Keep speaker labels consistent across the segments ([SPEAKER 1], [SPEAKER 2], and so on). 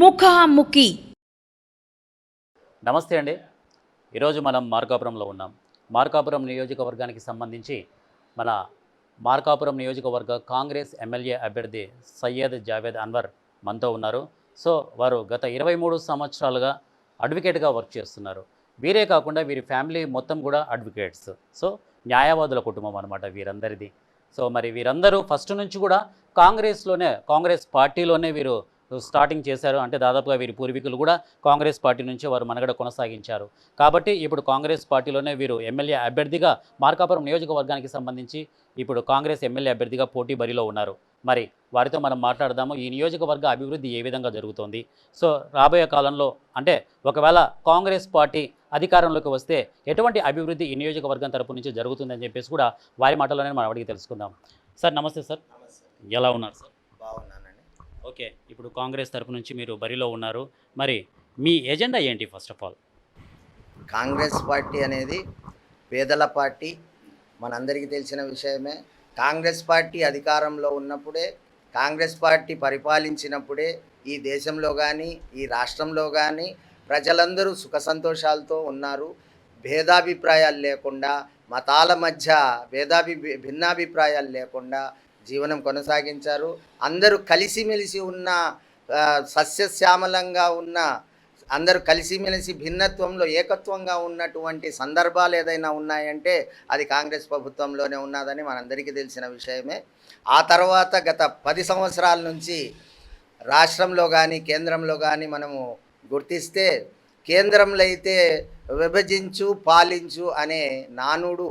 [SPEAKER 1] ముఖాముఖి.
[SPEAKER 2] నమస్తే అండి. ఈరోజు మనం మార్కాపురంలో ఉన్నాం. మార్కాపురం నియోజకవర్గానికి సంబంధించి మన మార్కాపురం నియోజకవర్గ కాంగ్రెస్ ఎమ్మెల్యే అభ్యర్థి సయ్యద్ జావేద్ అన్వర్ మనతో ఉన్నారు. సో వారు గత ఇరవై మూడు సంవత్సరాలుగా అడ్వకేట్గా వర్క్ చేస్తున్నారు. వీరే కాకుండా వీరి ఫ్యామిలీ మొత్తం కూడా అడ్వకేట్స్. సో న్యాయవాదుల కుటుంబం అనమాట వీరందరిది. సో మరి వీరందరూ ఫస్ట్ నుంచి కూడా కాంగ్రెస్లోనే కాంగ్రెస్ పార్టీలోనే వీరు స్టార్టింగ్ చేశారు. అంటే దాదాపుగా వీరి పూర్వీకులు కూడా కాంగ్రెస్ పార్టీ నుంచి వారు మనగడ కొనసాగించారు. కాబట్టి ఇప్పుడు కాంగ్రెస్ పార్టీలోనే వీరు ఎమ్మెల్యే అభ్యర్థిగా మార్కాపురం నియోజకవర్గానికి సంబంధించి ఇప్పుడు కాంగ్రెస్ ఎమ్మెల్యే అభ్యర్థిగా పోటీ బరిలో ఉన్నారు. మరి వారితో మనం మాట్లాడదాము. ఈ నియోజకవర్గ అభివృద్ధి ఏ విధంగా జరుగుతోంది? సో రాబోయే కాలంలో అంటే ఒకవేళ కాంగ్రెస్ పార్టీ అధికారంలోకి వస్తే ఎటువంటి అభివృద్ధి ఈ నియోజకవర్గం తరపు నుంచి జరుగుతుందని చెప్పేసి కూడా వారి మాటల్లోనే మనం అడిగి తెలుసుకుందాం. సార్ నమస్తే సార్. ఎలా ఉన్నారు సార్?
[SPEAKER 3] బాగున్నానండి
[SPEAKER 2] ఓకే ఇప్పుడు కాంగ్రెస్ తరపు నుంచి మీరు బరిలో ఉన్నారు. మరి మీ ఎజెండా ఏంటి first of all?
[SPEAKER 3] Congress party అనేది పేదల పార్టీ మనందరికీ తెలిసిన విషయమే. కాంగ్రెస్ పార్టీ అధికారంలో ఉన్నప్పుడే కాంగ్రెస్ పార్టీ పరిపాలించినప్పుడే ఈ దేశంలో కానీ ఈ రాష్ట్రంలో కానీ ప్రజలందరూ సుఖ సంతోషాలతో ఉన్నారు. భేదాభిప్రాయాలు లేకుండా మతాల మధ్య భేదాభి భిన్నాభిప్రాయాలు లేకుండా జీవనం కొనసాగించారు. అందరూ కలిసిమెలిసి ఉన్న సస్యశ్యామలంగా ఉన్న అందరూ కలిసిమెలిసి భిన్నత్వంలో ఏకత్వంగా ఉన్నటువంటి సందర్భాలు ఏదైనా ఉన్నాయంటే అది కాంగ్రెస్ ప్రభుత్వంలోనే ఉన్నదని మనందరికీ తెలిసిన విషయమే. ఆ తర్వాత గత పది సంవత్సరాల నుంచి రాష్ట్రంలో కానీ కేంద్రంలో కానీ మనము గుర్తిస్తే కేంద్రంలో అయితే విభజించు పాలించు అనే నానుడు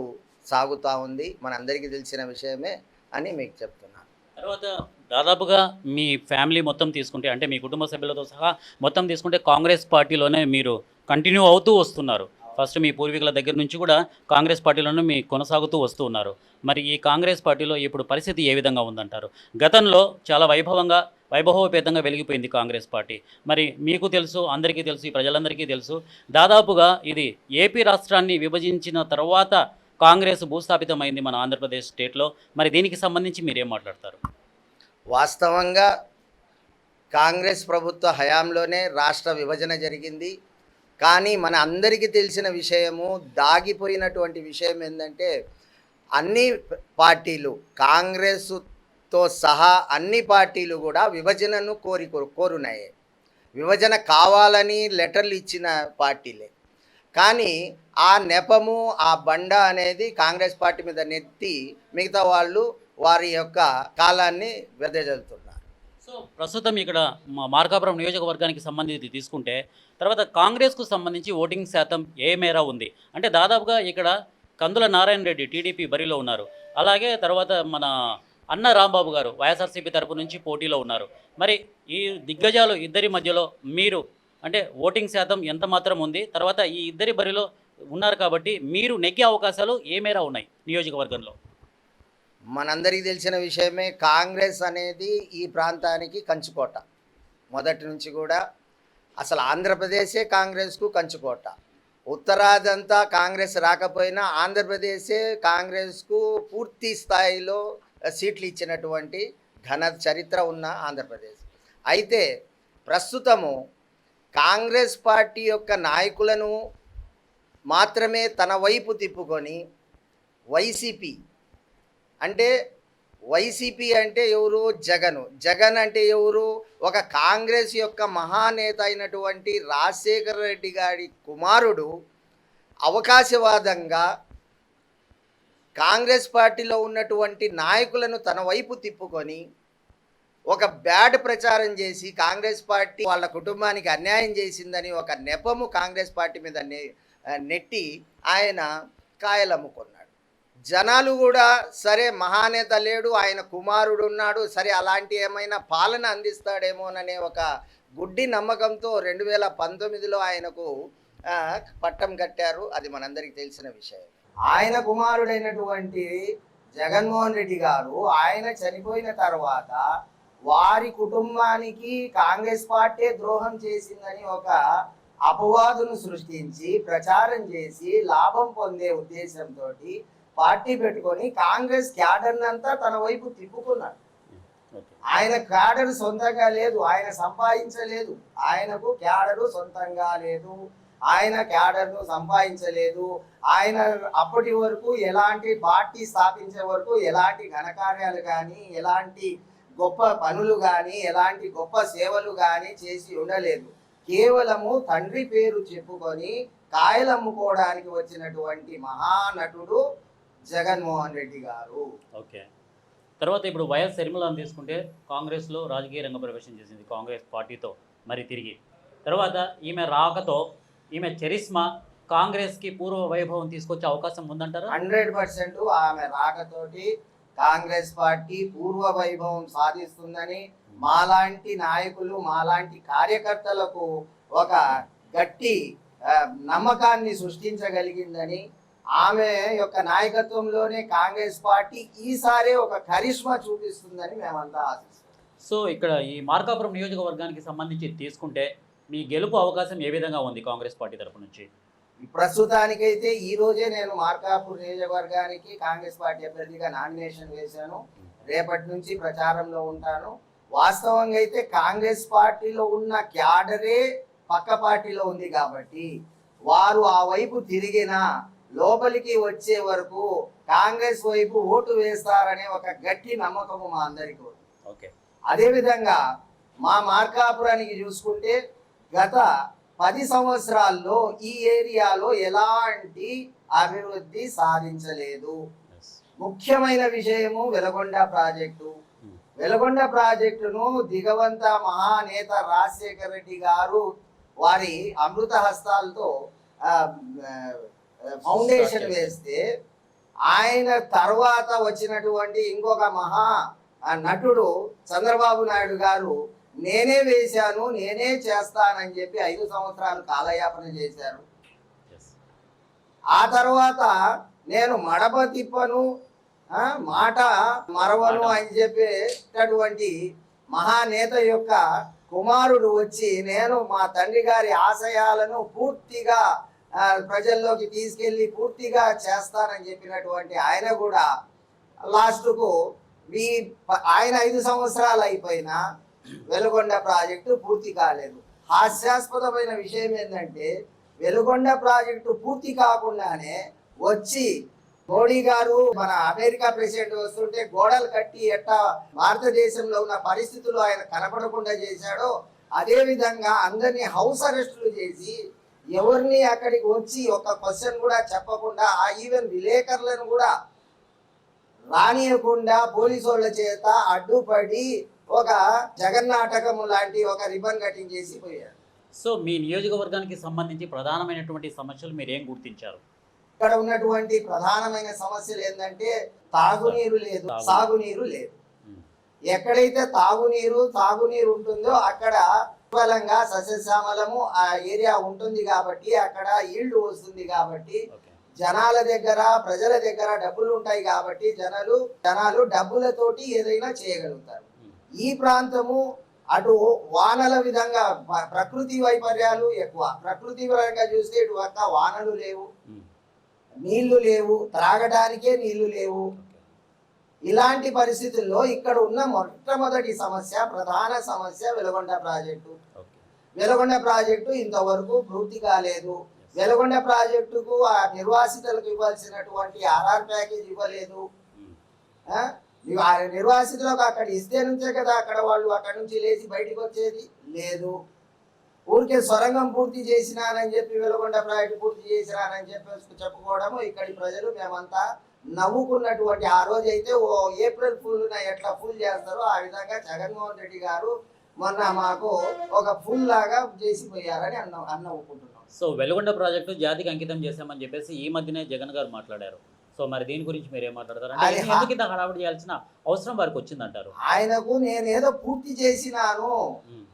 [SPEAKER 3] సాగుతూ ఉంది. మనందరికీ తెలిసిన విషయమే. అని మీకు చెప్తున్నాను
[SPEAKER 2] తర్వాత దాదాపుగా మీ ఫ్యామిలీ మొత్తం తీసుకుంటే అంటే మీ కుటుంబ సభ్యులతో సహా మొత్తం తీసుకుంటే కాంగ్రెస్ పార్టీలోనే మీరు కంటిన్యూ అవుతూ వస్తున్నారు. ఫస్ట్ మీ పూర్వీకుల దగ్గర నుంచి కూడా కాంగ్రెస్ పార్టీలోనే మీ కొనసాగుతూ వస్తూ ఉన్నారు. మరి ఈ కాంగ్రెస్ పార్టీలో ఇప్పుడు పరిస్థితి ఏ విధంగా ఉందంటారు? గతంలో చాలా వైభవంగా వైభవోపేతంగా వెలిగిపోయింది కాంగ్రెస్ పార్టీ. మరి మీకు తెలుసు అందరికీ తెలుసు ప్రజలందరికీ తెలుసు దాదాపుగా ఇది ఏపీ రాష్ట్రాన్ని విభజించిన తర్వాత కాంగ్రెస్ భూస్థాపితమైంది మన ఆంధ్రప్రదేశ్ స్టేట్లో. మరి దీనికి సంబంధించి మీరేం మాట్లాడతారు?
[SPEAKER 3] వాస్తవంగా కాంగ్రెస్ ప్రభుత్వ హయాంలోనే రాష్ట్ర విభజన జరిగింది. కానీ మన అందరికీ తెలిసిన విషయము దాగిపోయినటువంటి విషయం ఏంటంటే అన్ని పార్టీలు కాంగ్రెస్తో సహా అన్ని పార్టీలు కూడా విభజనను కోరి కోరున్నాయి. విభజన కావాలని లెటర్లు ఇచ్చిన పార్టీలే. కానీ ఆ నెపము ఆ బండ అనేది కాంగ్రెస్ పార్టీ మీద నెత్తి మిగతా వాళ్ళు వారి యొక్క కాలాన్ని వెదజల్లుతున్నారు
[SPEAKER 2] సో ప్రస్తుతం ఇక్కడ మార్కాపురం నియోజకవర్గానికి సంబంధించి తీసుకుంటే తర్వాత కాంగ్రెస్కు సంబంధించి ఓటింగ్ శాతం ఏ మేర ఉంది? అంటే దాదాపుగా ఇక్కడ కందుల నారాయణ రెడ్డి టీడీపీ బరిలో ఉన్నారు. అలాగే తర్వాత మన అన్న రాంబాబు గారు వైఎస్ఆర్సీపీ తరపు నుంచి పోటీలో ఉన్నారు. మరి ఈ దిగ్గజాలు ఇద్దరి మధ్యలో మీరు అంటే ఓటింగ్ శాతం ఎంత మాత్రం ఉంది? తర్వాత ఈ ఇద్దరి బరిలో ఉన్నారు కాబట్టి మీరు నెగ్గే అవకాశాలు ఏ మేర ఉన్నాయి నియోజకవర్గంలో?
[SPEAKER 3] మనందరికీ తెలిసిన విషయమే కాంగ్రెస్ అనేది ఈ ప్రాంతానికి కంచుకోట. మొదటి నుంచి కూడా అసలు ఆంధ్రప్రదేశే కాంగ్రెస్కు కంచుకోట. ఉత్తరాదంతా కాంగ్రెస్ రాకపోయినా ఆంధ్రప్రదేశే కాంగ్రెస్కు పూర్తి స్థాయిలో సీట్లు ఇచ్చినటువంటి ఘన చరిత్ర ఉన్న ఆంధ్రప్రదేశ్. అయితే ప్రస్తుతము కాంగ్రెస్ పార్టీ యొక్క నాయకులను మాత్రమే తన వైపు తిప్పుకొని వైసీపీ అంటే వైసీపీ అంటే ఎవరు? జగను. జగన్ అంటే ఎవరు? ఒక కాంగ్రెస్ యొక్క మహానేత అయినటువంటి రాజశేఖర రెడ్డి గారి కుమారుడు అవకాశవాదంగా కాంగ్రెస్ పార్టీలో ఉన్నటువంటి నాయకులను తన వైపు తిప్పుకొని ఒక బ్యాడ్ ప్రచారం చేసి కాంగ్రెస్ పార్టీ వాళ్ళ కుటుంబానికి అన్యాయం చేసిందని ఒక నెపము కాంగ్రెస్ పార్టీ మీద నెట్టి ఆయన కాయలమ్ముకున్నాడు జనాలు కూడా సరే మహానేత లేడు ఆయన కుమారుడు ఉన్నాడు సరే అలాంటి ఏమైనా పాలన అందిస్తాడేమోననే ఒక గుడ్డి నమ్మకంతో రెండు వేల పంతొమ్మిదిలో ఆయనకు పట్టం కట్టారు. అది మనందరికీ తెలిసిన విషయం. ఆయన కుమారుడైనటువంటి జగన్మోహన్ రెడ్డి గారు ఆయన చనిపోయిన తర్వాత వారి కుటుంబానికి కాంగ్రెస్ పార్టీ ద్రోహం చేసిందని ఒక అపవాదును సృష్టించి ప్రచారం చేసి లాభం పొందే ఉద్దేశంతో పార్టీ పెట్టుకొని కాంగ్రెస్ క్యాడర్ అంతా తన వైపు తిప్పుకున్నాడు. ఆయన క్యాడర్ సొంతంగా లేదు ఆయన సంపాదించలేదు. ఆయనకు క్యాడరు సొంతంగా లేదు ఆయన క్యాడర్ను సంపాదించలేదు. ఆయన అప్పటి వరకు ఎలాంటి పార్టీ స్థాపించే వరకు ఎలాంటి ఘనకార్యాలు కానీ ఎలాంటి గొప్ప పనులు కానీ ఎలాంటి గొప్ప సేవలు కానీ చేసి ఉండలేదు. కేవలము తండ్రి పేరు చెప్పుకొని కాయలమ్ముకోవడానికి వచ్చినటువంటి మహానటుడు జగన్మోహన్ రెడ్డి గారు.
[SPEAKER 2] ఓకే. తర్వాత ఇప్పుడు వైఎస్ షర్మిలను తీసుకుంటే కాంగ్రెస్లో రాజకీయ రంగ ప్రవేశం చేసింది కాంగ్రెస్ పార్టీతో మరి తిరిగి. తర్వాత ఈమె రాకతో ఈమె చరిస్మా కాంగ్రెస్కి పూర్వ వైభవం తీసుకొచ్చే అవకాశం ఉందంటారా?
[SPEAKER 3] హండ్రెడ్ పర్సెంట్ ఆమె రాకతోటి కాంగ్రెస్ పార్టీ పూర్వ వైభవం సాధిస్తుందని మాలాంటి నాయకులు మాలాంటి కార్యకర్తలకు ఒక గట్టి నమ్మకాన్ని సృష్టించగలిగిందని ఆమె యొక్క నాయకత్వంలోనే కాంగ్రెస్ పార్టీ ఈసారి ఒక కరిష్మా చూపిస్తుందని మేమంతా ఆశిస్తున్నాం.
[SPEAKER 2] సో ఇక్కడ ఈ మార్కాపురం నియోజకవర్గానికి సంబంధించి తీసుకుంటే మీ గెలుపు అవకాశం ఏ విధంగా ఉంది కాంగ్రెస్ పార్టీ తరపు నుంచి?
[SPEAKER 3] ప్రస్తుతానికైతే ఈ రోజే నేను మార్కాపూర్ నియోజకవర్గానికి కాంగ్రెస్ పార్టీ అభ్యర్థిగా నామినేషన్ వేశాను. రేపటి నుంచి ప్రచారంలో ఉంటాను. వాస్తవంగా అయితే కాంగ్రెస్ పార్టీలో ఉన్న క్యాడరే పక్క పార్టీలో ఉంది కాబట్టి వారు ఆ వైపు తిరిగినా లోపలికి వచ్చే వరకు కాంగ్రెస్ వైపు ఓటు వేస్తారనే ఒక గట్టి నమ్మకము మా అందరికీ ఉంది.
[SPEAKER 2] ఓకే.
[SPEAKER 3] అదేవిధంగా మా మార్కాపురానికి చూసుకుంటే గత పది సంవత్సరాల్లో ఈ ఏరియాలో ఎలాంటి అభివృద్ధి సాధించలేదు. ముఖ్యమైన విషయము వెలగొండ ప్రాజెక్టు. వెలగొండ ప్రాజెక్టును దిగవంత మహానేత రాజశేఖర రెడ్డి గారు వారి అమృత హస్తాలతో ఫౌండేషన్. వేస్తే ఆయన తర్వాత వచ్చినటువంటి ఇంకొక మహా నటుడు చంద్రబాబు నాయుడు గారు నేనే వేశాను నేనే చేస్తానని చెప్పి ఐదు సంవత్సరాలు కాలయాపన చేశారు ఆ తర్వాత నేను మడప తిప్పను మాట మరవను అని చెప్పేటటువంటి మహానేత యొక్క కుమారుడు వచ్చి నేను మా తండ్రి గారి ఆశయాలను పూర్తిగా ప్రజల్లోకి తీసుకెళ్ళి పూర్తిగా చేస్తానని చెప్పినటువంటి ఆయన కూడా లాస్ట్కు ఈ ప- ఆయన ఐదు సంవత్సరాలు అయిపోయినా వెలుగొండ ప్రాజెక్టు పూర్తి కాలేదు. హాస్యాస్పదమైన విషయం ఏంటంటే వెలుగొండ ప్రాజెక్టు పూర్తి కాకుండానే వచ్చి మోడీ గారు మన అమెరికా ప్రెసిడెంట్ వస్తుంటే గోడలు కట్టి ఎట్టా భారతదేశంలో ఉన్న పరిస్థితులు ఆయన కనపడకుండా చేశాడో అదే విధంగా అందరినీ హౌస్ అరెస్టులు చేసి ఎవరిని అక్కడికి వచ్చి ఒక క్వశ్చన్ కూడా చెప్పకుండా ఆ ఈవెన్ విలేకరులను కూడా రానియకుండా పోలీసు వాళ్ళ చేత అడ్డుపడి ఒక జగన్నాటకము లాంటి ఒక రిబన్ కటింగ్ చేసి పోయారు
[SPEAKER 2] సో మీ నియోజకవర్గానికి సంబంధించి ప్రధానమైనటువంటి సమస్యలు మీరు ఏం గుర్తించారు?
[SPEAKER 3] ఇక్కడ ఉన్నటువంటి ప్రధానమైన సమస్యలు ఏంటంటే తాగునీరు లేదు సాగునీరు లేదు. ఎక్కడైతే తాగునీరు తాగునీరు ఉంటుందో అక్కడ బలంగా సస్యశ్యామలము ఆ ఏరియా ఉంటుంది కాబట్టి అక్కడ ఈల్డ్ వస్తుంది కాబట్టి జనాల దగ్గర ప్రజల దగ్గర డబ్బులు ఉంటాయి కాబట్టి జనాలు జనాలు డబ్బులతోటి ఏదైనా చేయగలుగుతారు. ఈ ప్రాంతము అటు వానల విధంగా ప్రకృతి వైపర్యాలు ఎక్కువ. ప్రకృతి పరంగా చూస్తే ఇటు పక్క వానలు లేవు. నీళ్ళు లేవు త్రాగడానికే నీళ్ళు లేవు. ఇలాంటి పరిస్థితుల్లో ఇక్కడ ఉన్న మొట్టమొదటి సమస్య ప్రధాన సమస్య వెలగొండ ప్రాజెక్టు. వెలగొండ ప్రాజెక్టు ఇంతవరకు పూర్తి కాలేదు. వెలగొండ ప్రాజెక్టుకు ఆ నిర్వాసితులకు ఇవ్వాల్సినటువంటి ఆర్ఆర్ ప్యాకేజ్ ఇవ్వలేదు. ఆ నిర్వాసితులకు అక్కడ ఇస్తే నుంచే కదా అక్కడ వాళ్ళు అక్కడ నుంచి లేచి బయటికి వచ్చేది? లేదు. ఊరికే సొరంగం పూర్తి చేసినానని చెప్పి వెలుగొండ ప్రాజెక్టు పూర్తి చేసినానని చెప్పి చెప్పుకోవడము. ఇక్కడి ప్రజలు మేమంతా నవ్వుకున్నటువంటి ఆ రోజు అయితే ఓ ఏప్రిల్ ఫుల్ ఎట్లా ఫుల్ చేస్తారో ఆ విధంగా జగన్మోహన్ రెడ్డి గారు మొన్న మాకు ఒక ఫుల్ లాగా చేసిపోయారని అన్న అన్నవుకుంటున్నాం
[SPEAKER 2] సో వెలుగొండ ప్రాజెక్టు జాతికి అంకితం చేశామని చెప్పేసి ఈ మధ్యనే జగన్ గారు మాట్లాడారు. సో మరి దీని గురించి మీరు ఏం మాట్లాడతారు? అంటే
[SPEAKER 3] అది హా-
[SPEAKER 2] ఎందుకు ఇంత హడావుడి చేయాల్సిన అవసరం వారికి వచ్చిందంటారు?
[SPEAKER 3] ఆయనకు నేనేదో పూర్తి చేసినాను.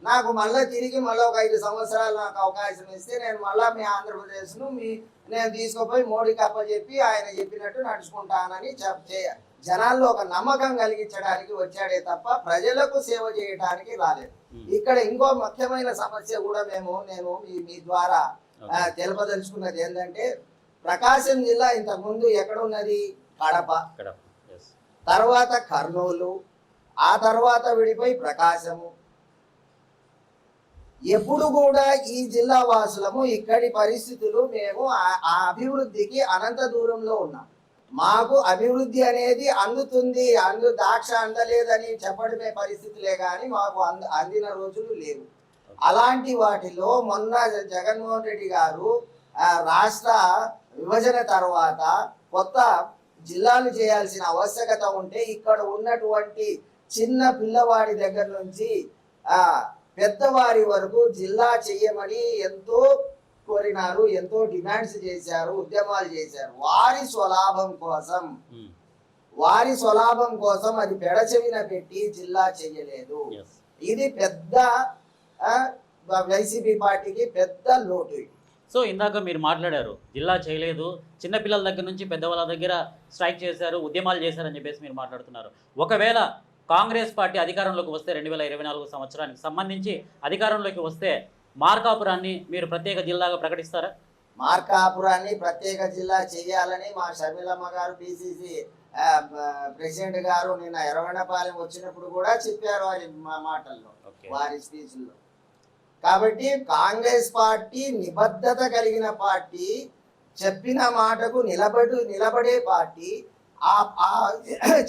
[SPEAKER 3] నాకు మళ్ళీ తిరిగి మళ్ళీ ఒక ఐదు సంవత్సరాలు నాకు అవకాశం ఇస్తే నేను మళ్ళీ మీ ఆంధ్రప్రదేశ్ను మీ నేను తీసుకుపోయి మోడీకి అప్పచెప్పి ఆయన చెప్పినట్టు నడుచుకుంటానని జనాల్లో ఒక నమ్మకం కలిగించడానికి వచ్చాడే తప్ప ప్రజలకు సేవ చేయడానికి రాలేదు. ఇక్కడ ఇంకో ముఖ్యమైన సమస్య కూడా మేము నేను మీ మీ ద్వారా. తెలపదలుచుకున్నది ఏంటంటే ప్రకాశం జిల్లా ఇంతకుముందు ఎక్కడ ఉన్నది? కడప. తర్వాత కర్నూలు ఆ తర్వాత విడిపోయి ప్రకాశము. ఎప్పుడు కూడా ఈ జిల్లా వాసులము ఇక్కడి పరిస్థితులు మేము ఆ- అభివృద్ధికి అనంత దూరంలో ఉన్నాం. మాకు అభివృద్ధి అనేది అందుతుంది అందు దాక్ష అందలేదని చెప్పడమే పరిస్థితులే కానీ మాకు అంద అందిన రోజులు లేవు. అలాంటి వాటిలో మొన్న జగన్మోహన్ రెడ్డి గారు రాష్ట్ర విభజన తర్వాత కొత్త జిల్లాలు చేయాల్సిన ఆవశ్యకత ఉంటే ఇక్కడ ఉన్నటువంటి చిన్న పిల్లవాడి దగ్గర నుంచి ఆ పెద్దవారి వరకు జిల్లా చెయ్యమని ఎంతో కోరినారు ఎంతో డిమాండ్స్ చేశారు ఉద్యమాలు చేశారు వారి స్వలాభం కోసం
[SPEAKER 2] ఉమ్,
[SPEAKER 3] వారి స్వలాభం కోసం అది పెడచెవిన పెట్టి జిల్లా చెయ్యలేదు
[SPEAKER 2] yes.
[SPEAKER 3] ఇది పెద్ద వైసీపీ పార్టీకి పెద్ద లోటు ఇది.
[SPEAKER 2] సో ఇందాక మీరు మాట్లాడారు జిల్లా చేయలేదు చిన్నపిల్లల దగ్గర నుంచి పెద్దవాళ్ళ దగ్గర స్ట్రైక్ చేశారు ఉద్యమాలు చేశారని చెప్పేసి మీరు మాట్లాడుతున్నారు. ఒకవేళ కాంగ్రెస్ పార్టీ అధికారంలోకి వస్తే రెండు వేల ఇరవై నాలుగు సంవత్సరానికి సంబంధించి అధికారంలోకి వస్తే మార్కాపురాన్ని మీరు ప్రత్యేక జిల్లాగా ప్రకటిస్తారా?
[SPEAKER 3] మార్కాపురాన్ని ప్రత్యేక జిల్లా చేయాలని మా షర్మిలమ్మ గారు పిసిసి ప్రెసిడెంట్ గారు నిన్న ఎర్రగొండపాలెం వచ్చినప్పుడు కూడా చెప్పారు వారి మాటల్లో
[SPEAKER 2] ఓకే.
[SPEAKER 3] వారి స్పీచ్లో కాబట్టి కాంగ్రెస్ పార్టీ నిబద్ధత కలిగిన పార్టీ చెప్పిన మాటకు నిలబడు నిలబడే పార్టీ ఆ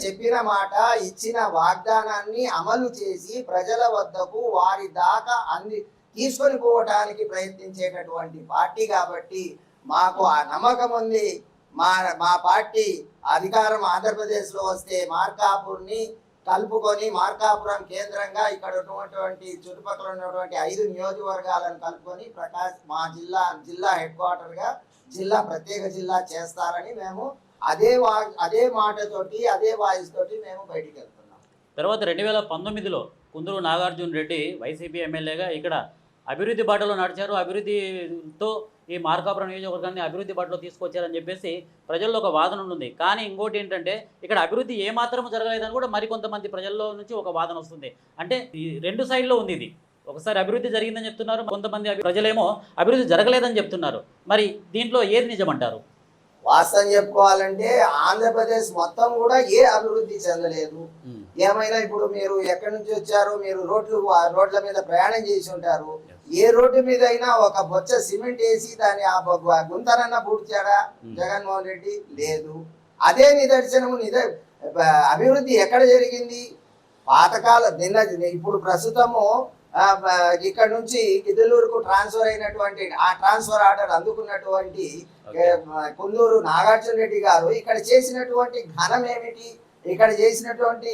[SPEAKER 3] చెప్పిన మాట ఇచ్చిన వాగ్దానాన్ని అమలు చేసి ప్రజల వద్దకు వారి దాకా అంది తీసుకొని పోవటానికి ప్రయత్నించేటటువంటి పార్టీ కాబట్టి మాకు ఆ నమ్మకం ఉంది. మా మా పార్టీ అధికారం ఆంధ్రప్రదేశ్లో వస్తే మార్కాపూర్ని కలుపుకొని మార్కాపురం కేంద్రంగా ఇక్కడ ఉన్నటువంటి చుట్టుపక్కల ఉన్నటువంటి ఐదు నియోజకవర్గాలను కలుపుకొని ప్రకాశ్ మా జిల్లా జిల్లా హెడ్ క్వార్టర్గా జిల్లా ప్రత్యేక జిల్లా చేస్తారని మేము అదే వా అదే మాటతోటి అదే వాయిస్ తోటి మేము బయటికి వెళ్తున్నాం.
[SPEAKER 2] తర్వాత రెండు వేల పంతొమ్మిదిలో కుందూరు నాగార్జున రెడ్డి వైసీపీ ఎమ్మెల్యేగా ఇక్కడ అభివృద్ధి బాటలో నడిచారు. అభివృద్ధితో ఈ మార్కాపురం నియోజకవర్గాన్ని అభివృద్ధి బాటలో తీసుకొచ్చారని చెప్పేసి ప్రజల్లో ఒక వాదన ఉంది కానీ ఇంకోటి ఏంటంటే ఇక్కడ అభివృద్ధి ఏమాత్రం జరగలేదని కూడా మరికొంతమంది ప్రజల్లో నుంచి ఒక వాదన వస్తుంది. అంటే ఈ రెండు సైడ్లో ఉంది ఇది. ఒకసారి అభివృద్ధి జరిగిందని చెప్తున్నారు కొంతమంది ప్రజలేమో అభివృద్ధి జరగలేదని చెప్తున్నారు. మరి దీంట్లో ఏది నిజమంటారు?
[SPEAKER 3] వాస్తవం చెప్పుకోవాలంటే ఆంధ్రప్రదేశ్ మొత్తం కూడా ఏ అభివృద్ధి చెందలేదు. ఏమైనా ఇప్పుడు మీరు ఎక్కడి నుంచి వచ్చారు మీరు రోడ్లు రోడ్ల మీద ప్రయాణం చేసి ఉంటారు. ఏ రోడ్డు మీద అయినా ఒక బొచ్చ సిమెంట్ వేసి దాని ఆ గుంతనన్న పూడ్చాడా. జగన్మోహన్ రెడ్డి లేదు. అదే నిదర్శనము నిద అభివృద్ధి ఎక్కడ జరిగింది? పాతకాల నిన్న ఇప్పుడు ప్రస్తుతము ఇక్కడ నుంచి గిద్దలూరుకు ట్రాన్స్ఫర్ అయినటువంటి ఆ ట్రాన్స్ఫర్ ఆర్డర్ అందుకున్నటువంటి కుందూరు నాగార్జున రెడ్డి గారు ఇక్కడ చేసినటువంటి ఘనం ఏమిటి ఇక్కడ చేసినటువంటి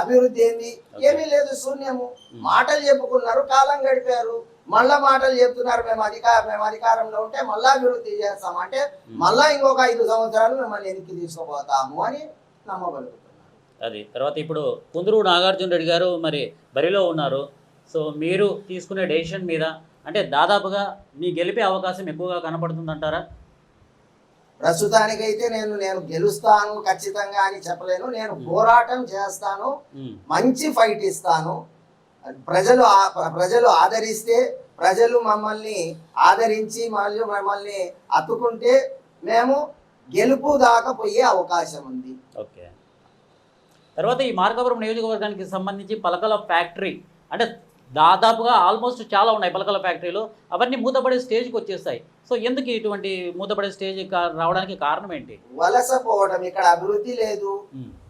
[SPEAKER 3] అభివృద్ధి ఏంది? ఏమీ లేదు శూన్యము. మాటలు చెప్పుకున్నారు కాలం గడిపారు. మళ్ళా మాటలు చెప్తున్నారు మేము అధికార మేము అధికారంలో ఉంటే మళ్ళా అభివృద్ధి చేస్తాం. అంటే మళ్ళా ఇంకొక ఐదు సంవత్సరాలు మిమ్మల్ని వెనక్కి తీసుకుపోతాము అని నమ్మగలుగుతున్నారు
[SPEAKER 2] అది. తర్వాత ఇప్పుడు కుందరు నాగార్జున రెడ్డి గారు మరి బరిలో ఉన్నారు. సో మీరు తీసుకునే డెసిషన్ మీద అంటే దాదాపుగా మీ గెలిపే అవకాశం ఎక్కువగా కనపడుతుందంటారా?
[SPEAKER 3] ప్రస్తుతానికైతే నేను నేను గెలుస్తాను ఖచ్చితంగా అని చెప్పలేను. నేను పోరాటం చేస్తాను. మంచి ఫైట్ ఇస్తాను. ప్రజలు ప్రజలు ఆదరిస్తే ప్రజలు మమ్మల్ని ఆదరించి మళ్ళీ మమ్మల్ని అత్తుకుంటే మేము గెలుపు దాకా పోయే అవకాశం ఉంది.
[SPEAKER 2] ఓకే. తర్వాత ఈ మార్కాపురం నియోజకవర్గానికి సంబంధించి పలకల ఫ్యాక్టరీ అంటే దాదాపుగా ఆల్మోస్ట్ చాలా ఉన్నాయి పలకల ఫ్యాక్టరీలు అవన్నీ మూతపడే స్టేజ్కి వచ్చేస్తాయి సో ఎందుకు ఇటువంటి మూతపడే స్టేజ్ రావడానికి కారణం ఏంటి?
[SPEAKER 3] వలస పోవడం ఇక్కడ అభివృద్ధి లేదు.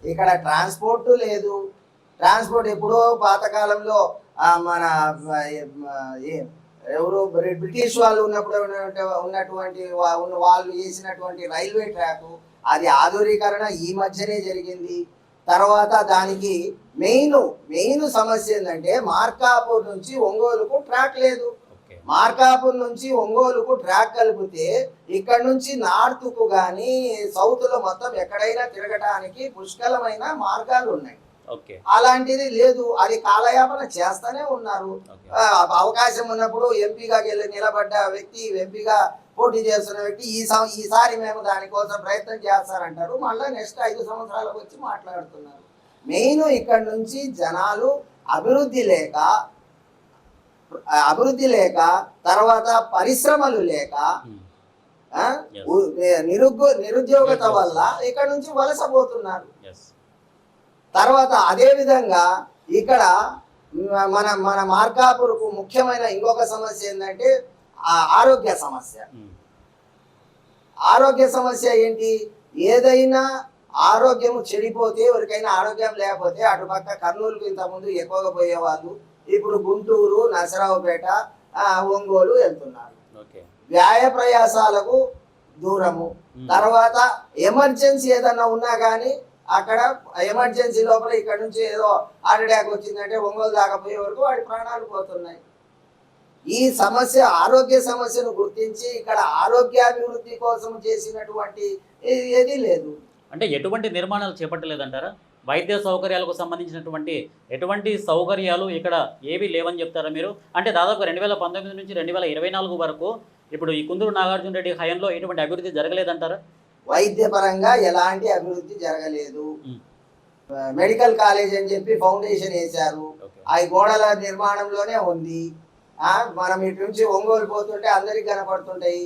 [SPEAKER 3] ఇక్కడ ట్రాన్స్పోర్ట్ లేదు. ట్రాన్స్పోర్ట్ ఎప్పుడో పాతకాలంలో మన ఎవరు బ్రి- బ్రిటిష్ వాళ్ళు ఉన్నప్పుడు ఉన్నటువంటి- వాళ్ళు వేసినటువంటి రైల్వే ట్రాక్ అది ఆధునీకరణ ఈ మధ్యనే జరిగింది. తర్వాత దానికి మెయిన్ మెయిన్ సమస్య ఏంటంటే మార్కాపూర్ నుంచి ఒంగోలుకు ట్రాక్ లేదు. మార్కాపూర్ నుంచి ఒంగోలుకు ట్రాక్ కలిపితే ఇక్కడ నుంచి నార్త్కు గాని సౌత్లో మొత్తం ఎక్కడైనా తిరగటానికి పుష్కలమైన మార్గాలు ఉన్నాయి. అలాంటిది లేదు. అది కాలయాపన చేస్తానే ఉన్నారు. అవకాశం ఉన్నప్పుడు ఎంపీగా నిలబడ్డ వ్యక్తి ఎంపీగా పోటీ చేస్తున్న వ్యక్తి ఈ సం- ఈసారి మేము దానికోసం ప్రయత్నం చేస్తారంటారు. మళ్ళీ నెక్స్ట్ ఐదు సంవత్సరాలకు వచ్చి మాట్లాడుతున్నారు. మెయిన్ ఇక్కడ నుంచి జనాలు అభివృద్ధి లేక అభివృద్ధి లేక తర్వాత పరిశ్రమలు లేక నిరుగ్గు నిరుద్యోగత వల్ల ఇక్కడ నుంచి వలస పోతున్నారు
[SPEAKER 2] ఎస్
[SPEAKER 3] తర్వాత అదే విధంగా ఇక్కడ మన మన మార్కాపురకు ముఖ్యమైన ఇంకొక సమస్య ఏంటంటే ఆ ఆరోగ్య సమస్య. ఆరోగ్య సమస్య ఏంటి? ఏదైనా ఆరోగ్యం చెడిపోతే ఎవరికైనా ఆరోగ్యం లేకపోతే అటుపక్క కర్నూలుకు ఇంతకుముందు ఎక్కువగా పోయేవాళ్ళు ఇప్పుడు గుంటూరు నరసరావుపేట ఆ, ఒంగోలు వెళ్తున్నారు. వ్యాయ ప్రయాసాలకు దూరము. తర్వాత ఎమర్జెన్సీ ఏదన్నా ఉన్నా కానీ అక్కడ ఎమర్జెన్సీ లోపల ఇక్కడ నుంచి ఏదో హార్ట్ అటాక్ వచ్చిందంటే ఒంగోలు దాకా పోయే వరకు వాడి ప్రాణాలు పోతున్నాయి. ఈ సమస్య ఆరోగ్య సమస్యను గుర్తించి ఇక్కడ ఆరోగ్యాభివృద్ధి కోసం చేసినటువంటి ఏదీ లేదు.
[SPEAKER 2] అంటే ఎటువంటి నిర్మాణాలు చేపట్టలేదంటారా? వైద్య సౌకర్యాలకు సంబంధించినటువంటి ఎటువంటి సౌకర్యాలు ఇక్కడ ఏవి లేవని చెప్తారా మీరు? అంటే దాదాపు రెండు వేల పంతొమ్మిది నుంచి రెండు వేల ఇరవై నాలుగు వరకు ఇప్పుడు ఈ కుందూరు నాగార్జున రెడ్డి హయాంలో ఎటువంటి అభివృద్ధి జరగలేదంటారా?
[SPEAKER 3] వైద్యపరంగా ఎలాంటి అభివృద్ధి జరగలేదు. మెడికల్ కాలేజ్ అని చెప్పి ఫౌండేషన్ వేశారు. ఆ గోడల నిర్మాణంలోనే ఉంది. మనం ఇటు నుంచి ఒంగోలు పోతుంటే అందరికి కనపడుతుంటాయి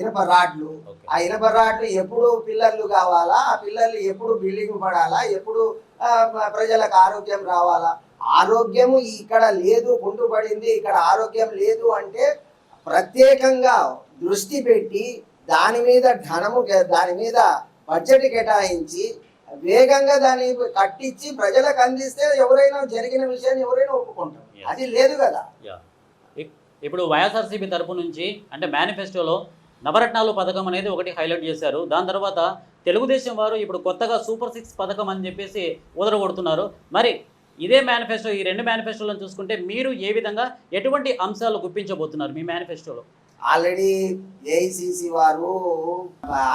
[SPEAKER 3] ఇనప రాడ్లు. ఆ ఇనప రాడ్లు ఎప్పుడు పిల్లర్లు కావాలా? ఆ పిల్లర్లు ఎప్పుడు బిల్డింగ్ పడాలా? ఎప్పుడు ప్రజలకు ఆరోగ్యం రావాలా? ఆరోగ్యము ఇక్కడ లేదు కుంటుపడింది ఇక్కడ ఆరోగ్యం లేదు అంటే ప్రత్యేకంగా దృష్టి పెట్టి దాని మీద ధనము దాని మీద బడ్జెట్ కేటాయించి వేగంగా దాన్ని కట్టించి ప్రజలకు అందిస్తే ఎవరైనా జరిగిన విషయాన్ని ఎవరైనా ఒప్పుకుంటారు. అది లేదు కదా.
[SPEAKER 2] ఇప్పుడు వైఎస్ఆర్సీపీ తరపు నుంచి అంటే మేనిఫెస్టోలో నవరత్నాలు పథకం అనేది ఒకటి హైలైట్ చేశారు. దాని తర్వాత తెలుగుదేశం వారు ఇప్పుడు కొత్తగా సూపర్ సిక్స్ పథకం అని చెప్పేసి ఊదరగొడుతున్నారు మరి ఇదే మేనిఫెస్టో ఈ రెండు మేనిఫెస్టోలను చూసుకుంటే మీరు ఏ విధంగా ఎటువంటి అంశాలు గుప్పించబోతున్నారు మీ మేనిఫెస్టోలో
[SPEAKER 3] ఆల్రెడీ ఏఐసిసి వారు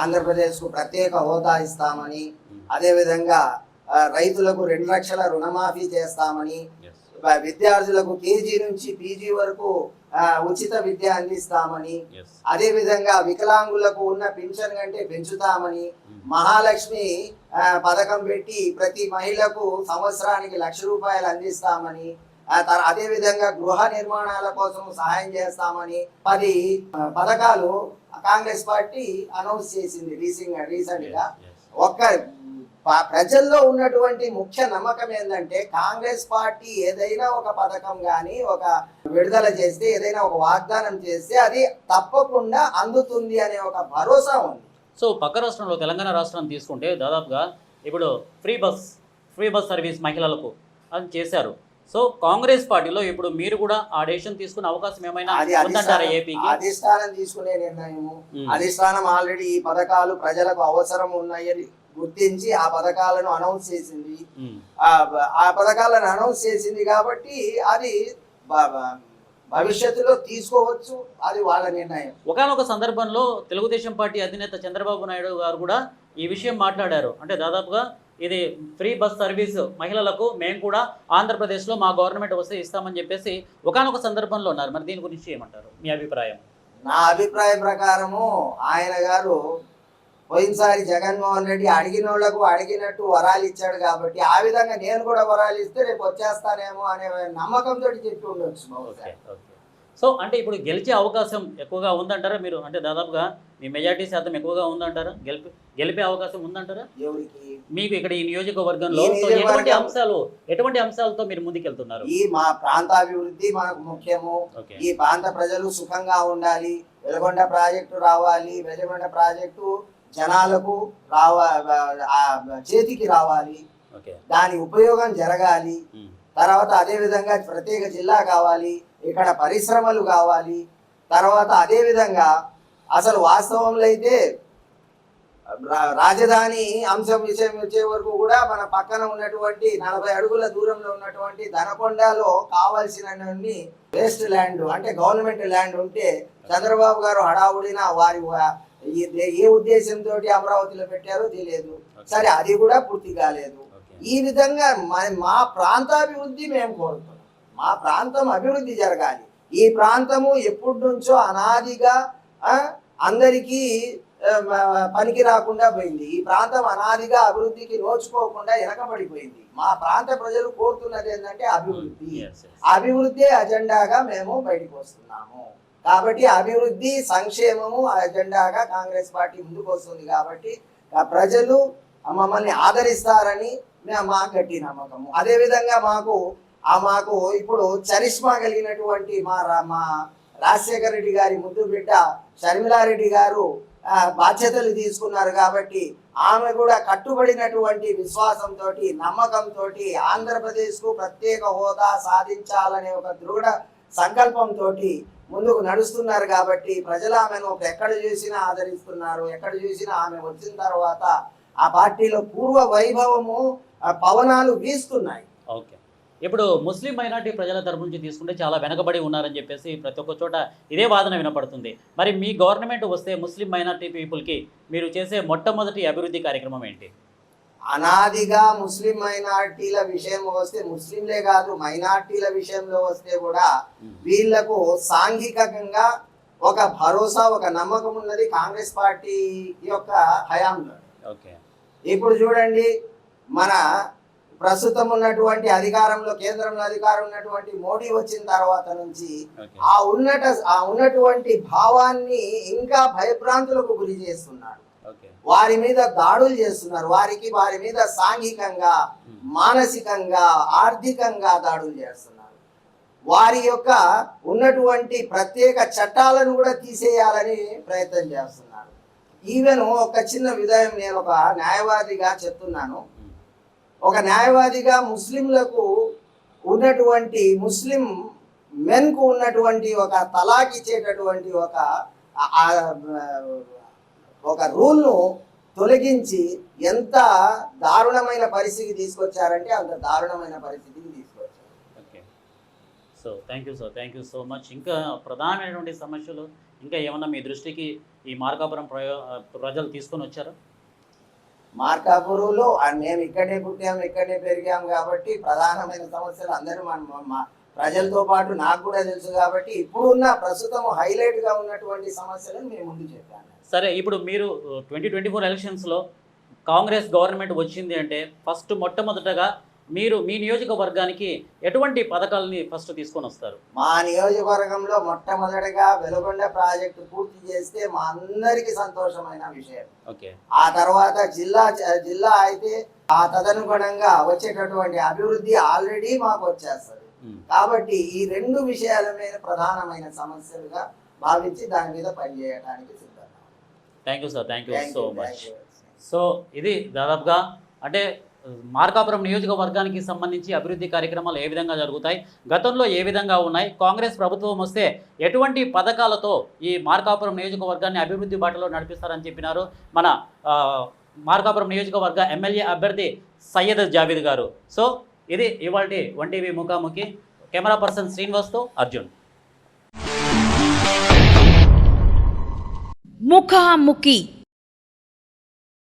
[SPEAKER 3] ఆంధ్రప్రదేశ్కు ప్రత్యేక హోదా ఇస్తామని అదేవిధంగా రైతులకు రెండు లక్షల రుణమాఫీ చేస్తామని విద్యార్థులకు కేజీ నుంచి పీజీ వరకు ఉచిత విద్య అందిస్తామని అదేవిధంగా వికలాంగులకు ఉన్న పెన్షన్ కంటే పెంచుతామని మహాలక్ష్మి ఆ, పథకం పెట్టి ప్రతి మహిళకు సంవత్సరానికి లక్ష రూపాయలు అందిస్తామని ఆ తర్- అదేవిధంగా గృహ నిర్మాణాల కోసం సహాయం చేస్తామని పది పథకాలు కాంగ్రెస్ పార్టీ అనౌన్స్ చేసింది రీసెంట్ రీసెంట్గా ఒక్క ప్రజల్లో ఉన్నటువంటి ముఖ్య నమ్మకం ఏంటంటే కాంగ్రెస్ పార్టీ ఏదైనా ఒక పథకం కానీ ఒక విడుదల చేస్తే ఏదైనా ఒక వాగ్దానం చేస్తే అది తప్పకుండా అందుతుంది అనే ఒక భరోసా ఉంది.
[SPEAKER 2] సో పక్క రాష్ట్రంలో తెలంగాణ రాష్ట్రాన్ని తీసుకుంటే దాదాపుగా ఇప్పుడు free bus free bus service మహిళలకు అని చేశారు. సో కాంగ్రెస్ పార్టీలో ఇప్పుడు మీరు కూడా ఆ డెసిషన్ తీసుకునే అవకాశం ఏమైనా
[SPEAKER 3] అధిష్టానం తీసుకునే నిర్ణయము. అధిష్టానం ఆల్రెడీ ఈ పథకాలు ప్రజలకు అవసరం ఉన్నాయని గుర్తించి ఆ పథకాలను అనౌన్స్ చేసింది. ఆ ఆ పథకాలను అనౌన్స్ చేసింది కాబట్టి అది భవిష్యత్తులో తీసుకోవచ్చు. అది వాళ్ళ నిర్ణయం.
[SPEAKER 2] ఒకానొక సందర్భంలో తెలుగుదేశం పార్టీ అధినేత చంద్రబాబు నాయుడు గారు కూడా ఈ విషయం మాట్లాడారు. అంటే దాదాపుగా ఇది ఫ్రీ బస్ సర్వీస్ మహిళలకు మేము కూడా ఆంధ్రప్రదేశ్లో మా గవర్నమెంట్ వస్తే ఇస్తామని చెప్పేసి ఒకానొక సందర్భంలో ఉన్నారు. మరి దీని గురించి ఏమంటారు? మీ అభిప్రాయం?
[SPEAKER 3] నా అభిప్రాయ ప్రకారము ఆయన గారు పోయినసారి జగన్మోహన్ రెడ్డి అడిగిన వాళ్ళకు అడిగినట్టు వరాలు ఇచ్చాడు కాబట్టి ఆ విధంగా నేను కూడా వరాలు ఇస్తే రేపు వచ్చేస్తానేమో అనే నమ్మకంతో చెప్పి ఉండొచ్చు. బహుశా.
[SPEAKER 2] సో అంటే ఇప్పుడు గెలిచే అవకాశం ఎక్కువగా ఉందంటారా మీరు? అంటే దాదాపుగా మీ మెజార్టీ శాతం ఎక్కువగా ఉందంటారా? గెలిపి గెలిపే అవకాశం ఉందంటారా? మీకు ఇక్కడ ఈ నియోజకవర్గంలో ఎటువంటి అంశాలు ఎటువంటి అంశాలతో మీరు ముందుకెళ్తున్నారు?
[SPEAKER 3] ఈ మా ప్రాంతాభివృద్ధి మనకు ముఖ్యము. ఈ ప్రాంత ప్రజలు సుఖంగా ఉండాలి. వెలుగొండ ప్రాజెక్టు రావాలి. వెలుగొండ ప్రాజెక్టు జనాలకు రావ చేతికి రావాలి. దాని ఉపయోగం జరగాలి. తర్వాత అదే విధంగా ప్రత్యేక జిల్లా కావాలి ఇక్కడ పరిశ్రమలు కావాలి. తర్వాత అదే విధంగా అసలు వాస్తవంలో అయితే రాజధాని అంశం విషయం వచ్చే వరకు కూడా మన పక్కన ఉన్నటువంటి నలభై అడుగుల దూరంలో ఉన్నటువంటి దనకొండలో కావాల్సినన్ని వేస్ట్ ల్యాండ్ అంటే గవర్నమెంట్ ల్యాండ్ ఉంటే చంద్రబాబు గారు హడావుడిన వారి ఏ ఉద్దేశంతో అమరావతిలో పెట్టారో తెలియదు. సరే అది కూడా పూర్తి కాలేదు. ఈ విధంగా మా- ప్రాంతాభివృద్ధి మేము కోరుతున్నాం. మా ప్రాంతం అభివృద్ధి జరగాలి. ఈ ప్రాంతము ఎప్పటి నుంచో అనాదిగా అందరికీ పనికి రాకుండా పోయింది. ఈ ప్రాంతం అనాదిగా అభివృద్ధికి నోచుకోకుండా వెనకబడిపోయింది. మా ప్రాంత ప్రజలు కోరుతున్నది ఏంటంటే అభివృద్ధి. అభివృద్ధి అజెండాగా మేము బయటకు వస్తున్నాము. కాబట్టి అభివృద్ధి సంక్షేమము అజెండాగా కాంగ్రెస్ పార్టీ ముందుకు వస్తుంది కాబట్టి ప్రజలు మమ్మల్ని ఆదరిస్తారని మా గట్టి నమ్మకము. అదేవిధంగా మాకు ఆ మాకు ఇప్పుడు చరిష్మా కలిగినటువంటి మా రా- మా రాజశేఖర రెడ్డి గారి ముద్దు బిడ్డ షర్మిలారెడ్డి గారు బాధ్యతలు తీసుకున్నారు కాబట్టి ఆమె కూడా కట్టుబడినటువంటి విశ్వాసంతో నమ్మకంతో ఆంధ్రప్రదేశ్కు ప్రత్యేక హోదా సాధించాలనే ఒక దృఢ సంకల్పంతో ముందుకు నడుస్తున్నారు కాబట్టి ప్రజలు ఆమెను ఎక్కడ చూసినా ఆదరిస్తున్నారు ఎక్కడ చూసినా ఆమె వచ్చిన తర్వాత ఆ పార్టీలో పూర్వ వైభవము పవనాలు వీస్తున్నాయి.
[SPEAKER 2] ఓకే. ఇప్పుడు ముస్లిం మైనార్టీ ప్రజల తరపు నుంచి తీసుకుంటే చాలా వెనకబడి ఉన్నారని చెప్పేసి ప్రతి ఒక్క చోట ఇదే వాదన వినపడుతుంది. మరి మీ గవర్నమెంట్ వస్తే ముస్లిం మైనార్టీ పీపుల్కి మీరు చేసే మొట్టమొదటి అభివృద్ధి కార్యక్రమం ఏంటి?
[SPEAKER 3] అనాదిగా ముస్లిం మైనార్టీల విషయం వస్తే ముస్లింలే కాదు మైనార్టీల విషయంలో వస్తే కూడా వీళ్ళకు సాంఘికంగా ఒక భరోసా ఒక నమ్మకం ఉన్నది కాంగ్రెస్ పార్టీ యొక్క హయాంలో.
[SPEAKER 2] ఓకే.
[SPEAKER 3] ఇప్పుడు చూడండి మన ప్రస్తుతం ఉన్నటువంటి అధికారంలో కేంద్రంలో అధికారం ఉన్నటువంటి మోడీ వచ్చిన తర్వాత నుంచి ఆ ఉన్నట ఆ ఉన్నటువంటి భావాన్ని ఇంకా భయభ్రాంతులకు గురి చేస్తున్నాడు. వారి మీద దాడులు చేస్తున్నారు. వారికి వారి మీద సాంఘికంగా మానసికంగా ఆర్థికంగా దాడులు చేస్తున్నారు. వారి యొక్క ఉన్నటువంటి ప్రత్యేక చట్టాలను కూడా తీసేయాలని ప్రయత్నం చేస్తున్నారు. ఈవెన్ ఒక చిన్న విధయం నేను ఒక న్యాయవాదిగా చెప్తున్నాను. ఒక న్యాయవాదిగా ముస్లింలకు ఉన్నటువంటి ముస్లిం మెన్కు ఉన్నటువంటి ఒక తలాక్ ఇచ్చేటటువంటి ఒక ఒక రూల్ను తొలగించి ఎంత దారుణమైన పరిస్థితికి తీసుకొచ్చారంటే అంత దారుణమైన పరిస్థితికి తీసుకొచ్చారు.
[SPEAKER 2] Okay so thank you sir thank you so much ఇంకా ప్రధానమైనటువంటి సమస్యలు ఇంకా ఏమన్నా మీ దృష్టికి ఈ మార్కాపురం ప్రయో ప్రజలు తీసుకొని వచ్చారా?
[SPEAKER 3] మార్కాపురంలో మేము ఇక్కడే పుట్టాము ఇక్కడే పెరిగాము కాబట్టి ప్రధానమైన సమస్యలు అందరూ మన మా- ప్రజలతో పాటు నాకు కూడా తెలుసు కాబట్టి ఇప్పుడున్న ప్రస్తుతం హైలైట్గా ఉన్నటువంటి సమస్యలను మేము ముందు చెప్పాను.
[SPEAKER 2] సరే ఇప్పుడు మీరు ట్వంటీ ట్వంటీ ఫోర్ ఎలక్షన్స్లో కాంగ్రెస్ గవర్నమెంట్ వచ్చింది అంటే ఫస్ట్ మొట్టమొదటగా మీరు మీ నియోజకవర్గానికి ఎటువంటి పథకాలని ఫస్ట్ తీసుకొని వస్తారు?
[SPEAKER 3] మా నియోజకవర్గంలో మొట్టమొదటిగా వెలుగొండ ప్రాజెక్టు పూర్తి చేస్తే మా అందరికీ సంతోషమైన విషయం.
[SPEAKER 2] ఓకే.
[SPEAKER 3] ఆ తర్వాత జిల్లా జిల్లా అయితే ఆ తదనుగుణంగా వచ్చేటటువంటి అభివృద్ధి ఆల్రెడీ మాకు వచ్చేస్తుంది. కాబట్టి ఈ రెండు విషయాల మీద ప్రధానమైన సమస్యలుగా భావించి దాని మీద పనిచేయడానికి
[SPEAKER 2] thank you sir thank you so much. So ఇది దాదాపుగా అంటే మార్కాపురం నియోజకవర్గానికి సంబంధించి అభివృద్ధి కార్యక్రమాలు ఏ విధంగా జరుగుతాయి? గతంలో ఏ విధంగా ఉన్నాయి? కాంగ్రెస్ ప్రభుత్వం వస్తే ఎటువంటి పథకాలతో ఈ మార్కాపురం నియోజకవర్గాన్ని అభివృద్ధి బాటలో నడిపిస్తారని చెప్పినారు మన మార్కాపురం నియోజకవర్గ ఎమ్మెల్యే అభ్యర్థి సయ్యద్ జావేద్ గారు. సో ఇది ఇవాళ వన్ టీవీ ముఖాముఖి. కెమెరా పర్సన్ శ్రీనివాస్తో అర్జున్.
[SPEAKER 1] ముఖాముఖి